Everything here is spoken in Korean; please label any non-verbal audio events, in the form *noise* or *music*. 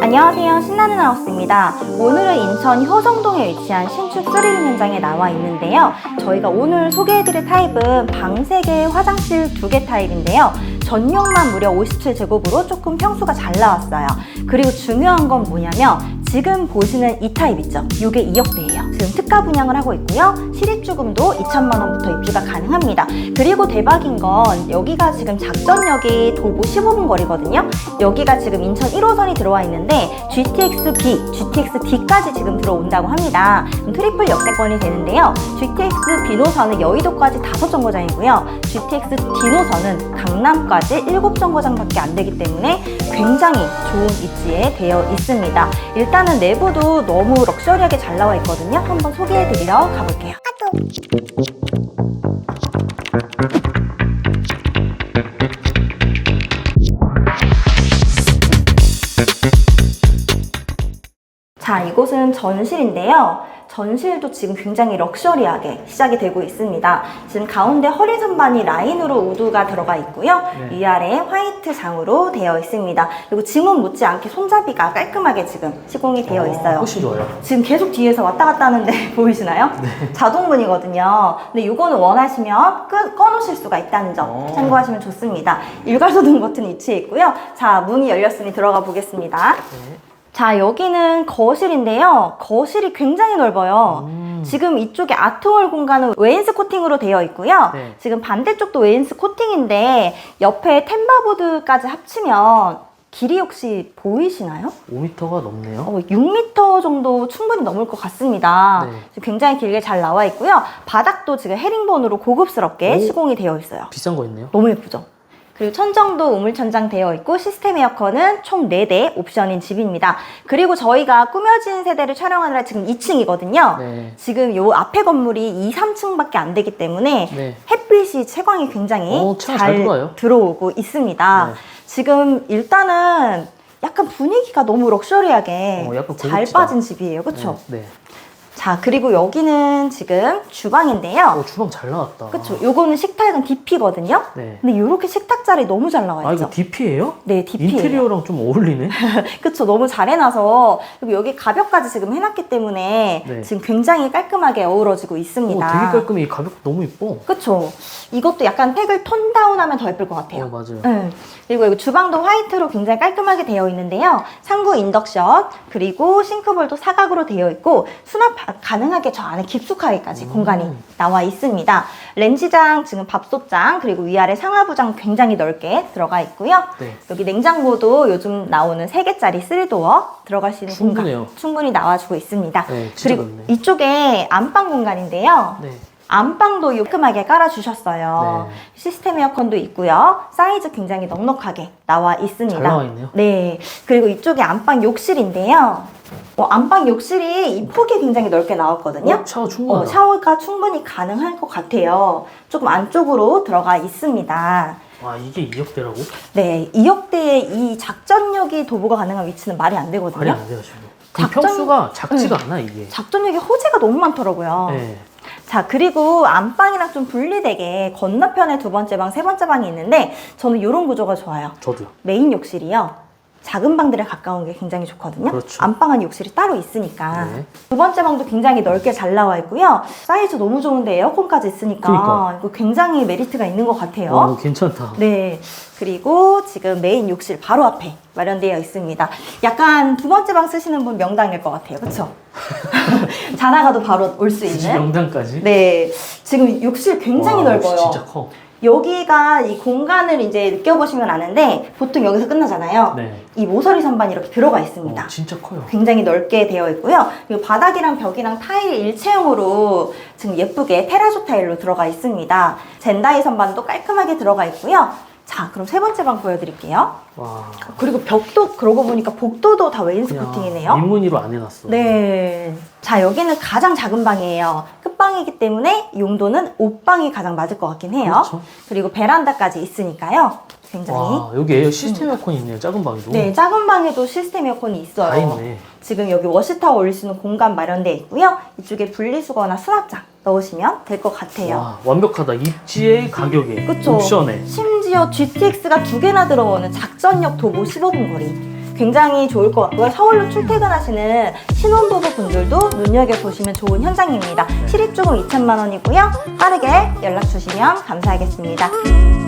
안녕하세요. 신나는 하우스입니다. 오늘은 인천 효성동에 위치한 신축 스릴 현장에 나와 있는데요. 저희가 오늘 소개해드릴 타입은 방 3개, 화장실 2개 타입인데요. 전용만 무려 57제곱으로 조금 평수가 잘 나왔어요. 그리고 중요한 건 뭐냐면 지금 보시는 이 타입 있죠? 이게 2억대예요. 지금 특가 분양을 하고 있고요. 실입주금도 2천만 원부터 입주가 가능합니다. 그리고 대박인 건 여기가 지금 작전역이 도보 15분 거리거든요. 여기가 지금 인천 1호선이 들어와 있는데 GTX B, GTX D까지 지금 들어온다고 합니다. 트리플 역세권이 되는데요. GTX B 노선은 여의도까지 5정거장이고요. GTX D 노선은 강남까지 7정거장밖에 안 되기 때문에 굉장히 좋은 위치에 되어 있습니다. 일단은 내부도 너무 럭셔리하게 잘 나와 있거든요. 한번 소개해드리러 가볼게요. 자, 이곳은 전실인데요. 전실도 지금 굉장히 럭셔리하게 시작이 되고 있습니다. 지금 가운데 허리 선반이 라인으로 우드가 들어가 있고요. 네. 위아래 화이트 장으로 되어 있습니다. 그리고 지문 못지않게 손잡이가 깔끔하게 지금 시공이 되어 있어요. 훨씬 좋아요. 지금 계속 뒤에서 왔다 갔다 하는데 *laughs* 보이시나요? 네. 자동문이거든요. 근데 이거는 원하시면 끄, 꺼놓으실 수가 있다는 점 오. 참고하시면 좋습니다. 일괄소등 버튼 위치해 있고요. 자, 문이 열렸으니 들어가 보겠습니다. 네. 자, 여기는 거실인데요. 거실이 굉장히 넓어요. 음. 지금 이쪽에 아트홀 공간은 웨인스 코팅으로 되어 있고요. 네. 지금 반대쪽도 웨인스 코팅인데 옆에 템바보드까지 합치면 길이 혹시 보이시나요? 5m가 넘네요. 어, 6m 정도 충분히 넘을 것 같습니다. 네. 굉장히 길게 잘 나와 있고요. 바닥도 지금 헤링본으로 고급스럽게 오. 시공이 되어 있어요. 비싼 거 있네요. 너무 예쁘죠? 그리고 천정도 우물천장 되어 있고 시스템 에어컨은 총 4대 옵션인 집입니다. 그리고 저희가 꾸며진 세대를 촬영하느라 지금 2층이거든요. 네. 지금 요 앞에 건물이 2, 3층밖에 안 되기 때문에 네. 햇빛이 채광이 굉장히 오, 채광 잘 들어와요. 들어오고 있습니다. 네. 지금 일단은 약간 분위기가 너무 럭셔리하게 어, 약간 잘. 빠진 집이에요. 그렇죠? 네. 네. 자, 그리고 여기는 지금 주방인데요. 어, 주방 잘 나왔다. 그렇죠. 요거는 식탁은 DP거든요. 네. 근데 이렇게 식탁 자리 너무 잘 나와 아, 있죠. 이거 DP예요? 네, DP예요. 인테리어랑 좀 어울리네. *laughs* 그쵸, 너무 잘 해놔서 그리고 여기 가벽까지 지금 해놨기 때문에 네. 지금 굉장히 깔끔하게 어우러지고 오, 있습니다. 되게 깔끔해. 이 가격 너무 이뻐. 그쵸. 이것도 약간 팩을 톤 다운하면 더 예쁠 것 같아요. 어, 맞아요. 네. 그리고 여기 주방도 화이트로 굉장히 깔끔하게 되어 있는데요. 상부 인덕션, 그리고 싱크볼도 사각으로 되어 있고, 수납 가- 가능하게 저 안에 깊숙하게까지 음. 공간이 나와 있습니다. 렌지장, 지금 밥솥장, 그리고 위아래 상하부장 굉장히 넓게 들어가 있고요. 네. 여기 냉장고도 요즘 나오는 3개짜리 3도어 들어갈 수 있는 충분해요. 공간 충분히 나와주고 있습니다. 네, 진짜 그리고 넓네. 이쪽에 안방 공간인데요. 네. 안방도 깔끔하게 깔아주셨어요. 네. 시스템 에어컨도 있고요. 사이즈 굉장히 넉넉하게 나와 있습니다. 잘 나와 있네요. 네. 그리고 이쪽에 안방 욕실인데요. 어, 안방 욕실이 이 폭이 굉장히 넓게 나왔거든요. 어, 샤워 어, 충분하다. 샤워가 충분히 가능할 것 같아요. 조금 안쪽으로 들어가 있습니다. 아, 이게 2억대라고? 네, 2억대의 이 작전력이 도보가 가능한 위치는 말이 안 되거든요. 말이 안 돼요, 지금. 그 작전- 평수가 작지가 않아, 이게. 작전력이 호재가 너무 많더라고요. 네. 자, 그리고 안방이랑 좀 분리되게 건너편에 두 번째 방, 세 번째 방이 있는데 저는 이런 구조가 좋아요. 저도요. 메인 욕실이요. 작은 방들에 가까운 게 굉장히 좋거든요. 그렇죠. 안방은 욕실이 따로 있으니까. 네. 두 번째 방도 굉장히 넓게 잘 나와 있고요. 사이즈 너무 좋은데 에어컨까지 있으니까 그러니까. 이거 굉장히 메리트가 있는 것 같아요. 어, 괜찮다. 네. 그리고 지금 메인 욕실 바로 앞에 마련되어 있습니다. 약간 두 번째 방 쓰시는 분 명당일 것 같아요. 그렇죠? *laughs* 자나가도 바로 올 수 *laughs* 있는. 명당까지? 네. 지금 욕실 굉장히 와, 넓어요. 진짜 커. 여기가 이 공간을 이제 느껴보시면 아는데 보통 여기서 끝나잖아요. 네. 이 모서리 선반이 이렇게 들어가 있습니다. 어, 진짜 커요. 굉장히 넓게 되어 있고요. 그리고 바닥이랑 벽이랑 타일 일체형으로 지금 예쁘게 테라조 타일로 들어가 있습니다. 젠다이 선반도 깔끔하게 들어가 있고요. 자, 그럼 세 번째 방 보여드릴게요. 와. 그리고 벽도 그러고 보니까 복도도 다 웨인스 그냥 코팅이네요. 민무늬로 안 해놨어. 네. 자, 여기는 가장 작은 방이에요. 끝방이기 때문에 용도는 옷방이 가장 맞을 것 같긴 해요. 그렇죠. 그리고 베란다까지 있으니까요. 굉장히. 와, 여기 에어 시스템 에어컨 있네요. 작은 방에도. 네, 작은 방에도 시스템 에어컨이 있어요. 다 있네. 지금 여기 워시타워 올릴 수 있는 공간 마련되어 있고요. 이쪽에 분리수거나 수납장 넣으시면 될 것 같아요. 와, 완벽하다. 입지에 가격에 그쵸? 옵션에. 심지어 GTX가 두 개나 들어오는 작전역 도보 15분 거리. 굉장히 좋을 것 같고요. 서울로 출퇴근하시는 신혼부부 분들도 눈여겨보시면 좋은 현장입니다. 실입주금 2천만 원이고요. 빠르게 연락 주시면 감사하겠습니다.